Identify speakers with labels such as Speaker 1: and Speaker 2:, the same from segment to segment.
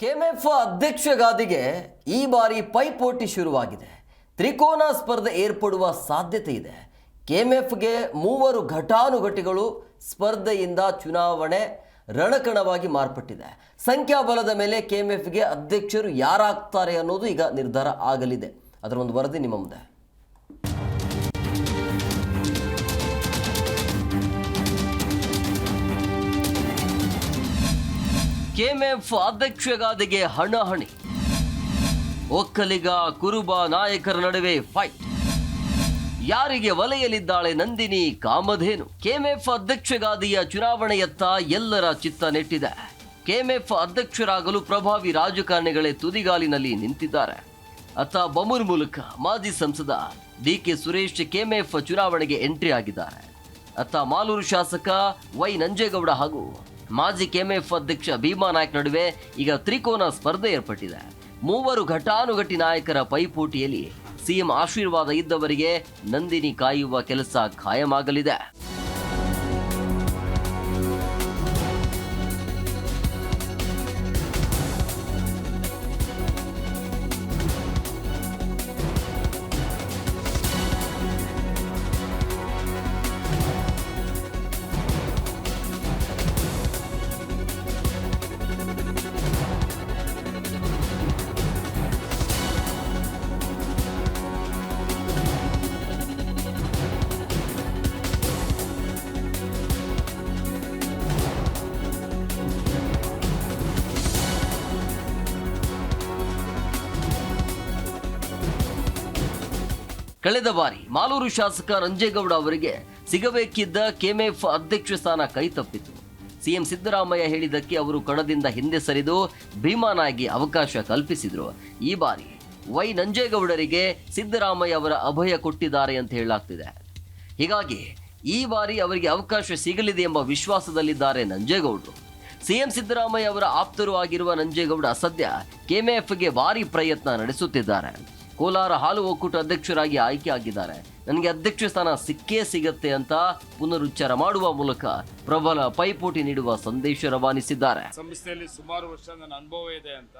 Speaker 1: KMF ಅಧ್ಯಕ್ಷಗಾದಿಗೆ ಈ ಬಾರಿ ಪೈಪೋಟಿ ಶುರುವಾಗಿದೆ. ತ್ರಿಕೋನ ಸ್ಪರ್ಧೆ ಏರ್ಪಡುವ ಸಾಧ್ಯತೆ ಇದೆ. ಕೆಎಂಎಫ್ಗೆ ಮೂವರು ಘಟಾನುಘಟಿಗಳು ಸ್ಪರ್ಧೆಯಿಂದ ಚುನಾವಣೆ ರಣಕಣವಾಗಿ ಮಾರ್ಪಟ್ಟಿದೆ. ಸಂಖ್ಯಾಬಲದ ಮೇಲೆ ಕೆಎಂಎಫ್ಗೆ ಅಧ್ಯಕ್ಷರು ಯಾರಾಗ್ತಾರೆ ಅನ್ನೋದು ಈಗ ನಿರ್ಧಾರ ಆಗಲಿದೆ. ಅದರ ಒಂದು ವರದಿ ನಿಮ್ಮ ಮುಂದೆ. ಕೆಎಂಎಫ್ ಅಧ್ಯಕ್ಷಗಾದಿಗೆ ಹಣಹಣಿ ಒಕ್ಕಲಿಗ, ಕುರುಬ ನಾಯಕರ ನಡುವೆ ಫೈಟ್ ಯಾರಿಗೆ ವಲಯಲಿದ್ದಾಳೆ ನಂದಿನಿ ಕಾಮಧೇನು. ಕೆಎಂಎಫ್ ಅಧ್ಯಕ್ಷಗಾದಿಯ ಚುನಾವಣೆಯತ್ತ ಎಲ್ಲರ ಚಿತ್ತ ನೆಟ್ಟಿದೆ. ಕೆಎಂಎಫ್ ಅಧ್ಯಕ್ಷರಾಗಲು ಪ್ರಭಾವಿ ರಾಜಕಾರಣಿಗಳೇ ತುದಿಗಾಲಿನಲ್ಲಿ ನಿಂತಿದ್ದಾರೆ. ಅತ್ತ ಬಮೂರ್ ಮೂಲಕ ಮಾಜಿ ಸಂಸದ ಡಿಕೆ ಸುರೇಶ್ ಕೆಎಂಎಫ್ ಚುನಾವಣೆಗೆ ಎಂಟ್ರಿ ಆಗಿದ್ದಾರೆ. ಅತ್ತ ಮಾಲೂರು ಶಾಸಕ ವೈ. ನಂಜೇಗೌಡ ಹಾಗೂ ಮಾಜಿ ಕೆಎಂಎಫ್ ಅಧ್ಯಕ್ಷ ಭೀಮಾ ನಾಯ್ಕ್ ನಡುವೆ ಈಗ ತ್ರಿಕೋನ ಸ್ಪರ್ಧೆ ಏರ್ಪಟ್ಟಿದೆ. ಮೂವರು ಘಟಾನುಘಟಿ ನಾಯಕರ ಪೈಪೋಟಿಯಲ್ಲಿ ಸಿಎಂ ಆಶೀರ್ವಾದ ಇದ್ದವರಿಗೆ ನಂದಿನಿ ಕಾಯುವ ಕೆಲಸ ಖಾಯಮಾಗಲಿದೆ ಕಳೆದ ಬಾರಿ ಮಾಲೂರು ಶಾಸಕ ರಂಜೇಗೌಡ ಅವರಿಗೆ ಸಿಗಬೇಕಿದ್ದ ಕೆಎಂಎಫ್ ಅಧ್ಯಕ್ಷ ಸ್ಥಾನ ಕೈತಪ್ಪಿತು. ಸಿಎಂ ಸಿದ್ದರಾಮಯ್ಯ ಹೇಳಿದ್ದಕ್ಕೆ ಅವರು ಕಣದಿಂದ ಹಿಂದೆ ಸರಿದು ಭೀಮಾನಾಗಿ ಅವಕಾಶ ಕಲ್ಪಿಸಿದರು. ಈ ಬಾರಿ ವೈ ನಂಜೇಗೌಡರಿಗೆ ಸಿದ್ದರಾಮಯ್ಯ ಅವರ ಅಭಯ ಕೊಟ್ಟಿದ್ದಾರೆ ಅಂತ ಹೇಳಲಾಗ್ತಿದೆ. ಹೀಗಾಗಿ ಈ ಬಾರಿ ಅವರಿಗೆ ಅವಕಾಶ ಸಿಗಲಿದೆ ಎಂಬ ವಿಶ್ವಾಸದಲ್ಲಿದ್ದಾರೆ ನಂಜೇಗೌಡರು. ಸಿಎಂ ಸಿದ್ದರಾಮಯ್ಯ ಅವರ ಆಪ್ತರು ಆಗಿರುವ ನಂಜೇಗೌಡ ಸದ್ಯ ಕೆಎಂಎಫ್ಗೆ ಭಾರಿ ಪ್ರಯತ್ನ ನಡೆಸುತ್ತಿದ್ದಾರೆ. ಕೋಲಾರ ಹಾಲು ಒಕ್ಕೂಟ ಅಧ್ಯಕ್ಷರಾಗಿ ಆಯ್ಕೆ ಆಗಿದ್ದಾರೆ. ನನಗೆ ಅಧ್ಯಕ್ಷ ಸ್ಥಾನ ಸಿಕ್ಕೇ ಸಿಗತ್ತೆ ಅಂತ ಪುನರುಚ್ಚಾರ ಮಾಡುವ ಮೂಲಕ ಪ್ರಬಲ ಪೈಪೋಟಿ ನೀಡುವ ಸಂದೇಶ ರವಾನಿಸಿದ್ದಾರೆ.
Speaker 2: ಸಂಸ್ಥೆಯಲ್ಲಿ ಸುಮಾರು ವರ್ಷ ನನ್ನ ಅನುಭವ ಇದೆ ಅಂತ.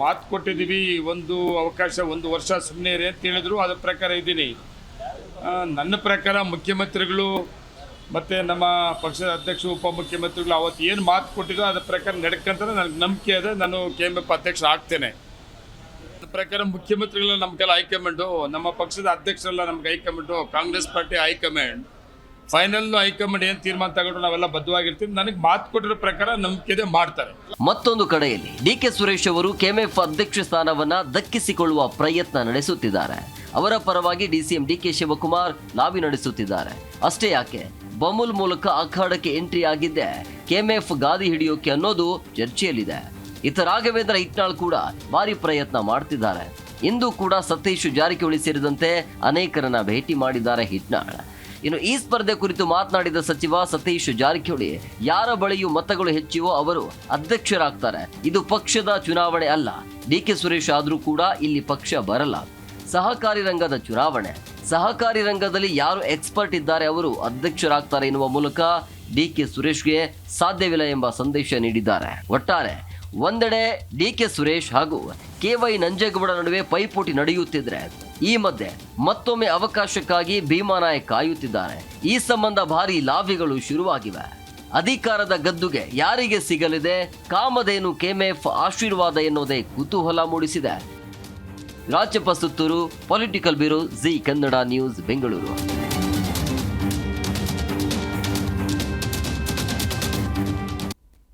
Speaker 2: ಮಾತು ಕೊಟ್ಟಿದ್ದೀವಿ ಒಂದು ಅವಕಾಶ ಒಂದು ವರ್ಷ ಸುಮ್ಮನೆ ಇರಿ ಅಂತ ಹೇಳಿದ್ರು, ಅದರ ಪ್ರಕಾರ ಇದ್ದೀನಿ. ನನ್ನ ಪ್ರಕಾರ ಮುಖ್ಯಮಂತ್ರಿಗಳು ಮತ್ತು ನಮ್ಮ ಪಕ್ಷದ ಅಧ್ಯಕ್ಷ, ಉಪಮುಖ್ಯಮಂತ್ರಿಗಳು ಅವತ್ತು ಏನು ಮಾತು ಕೊಟ್ಟಿದ್ರು ಅದರ ಪ್ರಕಾರ ನಡ್ಕಂತಾರೆ ನನಗೆ ನಂಬಿಕೆ ಇದೆ. ನಾನು ಕೆ ಎಂ ಎಫ್ ಅಧ್ಯಕ್ಷ ಆಗ್ತೇನೆ. ಪ್ರಕಾರ ಮುಖ್ಯಮಂತ್ರಿಗಳ ನಮಗೆಲ್ಲ ಹೈಕಮಾಂಡು ನಮ್ಮ ಪಕ್ಷದ ಅಧ್ಯಕ್ಷರೆಲ್ಲ ನಮ್ಗೆ high command Congress party high command final high command ಏನು ತೀರ್ಮಾನ ತಗೊಂಡು ನಾವೆಲ್ಲ ಬದ್ಧವಾಗಿರ್ತೀವಿ. ನನಗೆ ಮಾತು ಕೊಟ್ಟಿರೋ ಪ್ರಕಾರ ನಂಬಿಕೆ ಮಾಡ್ತಾರೆ.
Speaker 1: ಮತ್ತೊಂದು ಕಡೆಯಲ್ಲಿ ಡಿ ಕೆ ಸುರೇಶ್ ಅವರು ಕೆಎಂಎಫ್ ಅಧ್ಯಕ್ಷ ಸ್ಥಾನವನ್ನ ದಕ್ಕಿಸಿಕೊಳ್ಳುವ ಪ್ರಯತ್ನ ನಡೆಸುತ್ತಿದ್ದಾರೆ. ಅವರ ಪರವಾಗಿ ಡಿಸಿಎಂ ಡಿಕೆ ಶಿವಕುಮಾರ್ ಲಾಬಿ ನಡೆಸುತ್ತಿದ್ದಾರೆ. ಅಷ್ಟೇ ಯಾಕೆ? ಬಮುಲ್ ಮೂಲಕ ಅಖಾಡಕ್ಕೆ ಎಂಟ್ರಿ ಆಗಿದ್ದೆ ಕೆಎಂಎಫ್ ಗಾದಿ ಹಿಡಿಯೋಕೆ ಅನ್ನೋದು ಚರ್ಚೆಯಲ್ಲಿದೆ. ಇತ್ತ ರಾಘವೇಂದ್ರ ಇಟ್ನಾಳ್ ಕೂಡ ಭಾರಿ ಪ್ರಯತ್ನ ಮಾಡ್ತಿದ್ದಾರೆ. ಇಂದು ಕೂಡ ಸತೀಶ್ ಜಾರಕಿಹೊಳಿ ಸೇರಿದಂತೆ ಅನೇಕರನ್ನ ಭೇಟಿ ಮಾಡಿದ್ದಾರೆ ಹಿಟ್ನಾಳ್ ಇನ್ನು ಈ ಸ್ಪರ್ಧೆ ಕುರಿತು ಮಾತನಾಡಿದ ಸಚಿವ ಸತೀಶ್ ಜಾರಕಿಹೊಳಿ, ಯಾರ ಬಳಿಯೂ ಮತಗಳು ಹೆಚ್ಚಿವೋ ಅವರು ಅಧ್ಯಕ್ಷರಾಗ್ತಾರೆ. ಇದು ಪಕ್ಷದ ಚುನಾವಣೆ ಅಲ್ಲ. ಡಿ ಕೆ ಸುರೇಶ್ ಆದರೂ ಕೂಡ ಇಲ್ಲಿ ಪಕ್ಷ ಬರಲ್ಲ. ಸಹಕಾರಿ ರಂಗದ ಚುನಾವಣೆ. ಸಹಕಾರಿ ರಂಗದಲ್ಲಿ ಯಾರು ಎಕ್ಸ್ಪರ್ಟ್ ಇದ್ದಾರೆ ಅವರು ಅಧ್ಯಕ್ಷರಾಗ್ತಾರೆ ಎನ್ನುವ ಮೂಲಕ ಡಿ ಕೆ ಸುರೇಶ್ಗೆ ಸಾಧ್ಯವಿಲ್ಲ ಎಂಬ ಸಂದೇಶ ನೀಡಿದ್ದಾರೆ. ಒಟ್ಟಾರೆ ಒಂದೆಡೆ ಡಿ ಕೆ ಸುರೇಶ್ ಹಾಗೂ ಕೆ ವೈ ನಂಜೇಗೌಡ ನಡುವೆ ಪೈಪೋಟಿ ನಡೆಯುತ್ತಿದ್ರೆ ಈ ಮಧ್ಯೆ ಮತ್ತೊಮ್ಮೆ ಅವಕಾಶಕ್ಕಾಗಿ ಭೀಮಾ ನಾಯಕ್ ಕಾಯುತ್ತಿದ್ದಾರೆ. ಈ ಸಂಬಂಧ ಭಾರಿ ಲಾಭಿಗಳು ಶುರುವಾಗಿವೆ. ಅಧಿಕಾರದ ಗದ್ದುಗೆ ಯಾರಿಗೆ ಸಿಗಲಿದೆ? ಕಾಮಧೇನು ಕೆಮೆಫ್ ಆಶೀರ್ವಾದ ಎನ್ನುವುದೇ ಕುತೂಹಲ ಮೂಡಿಸಿದೆ. ರಾಜ್ಯಪ್ಪ Suttur political bureau, Zee Kannada news, Bengaluru.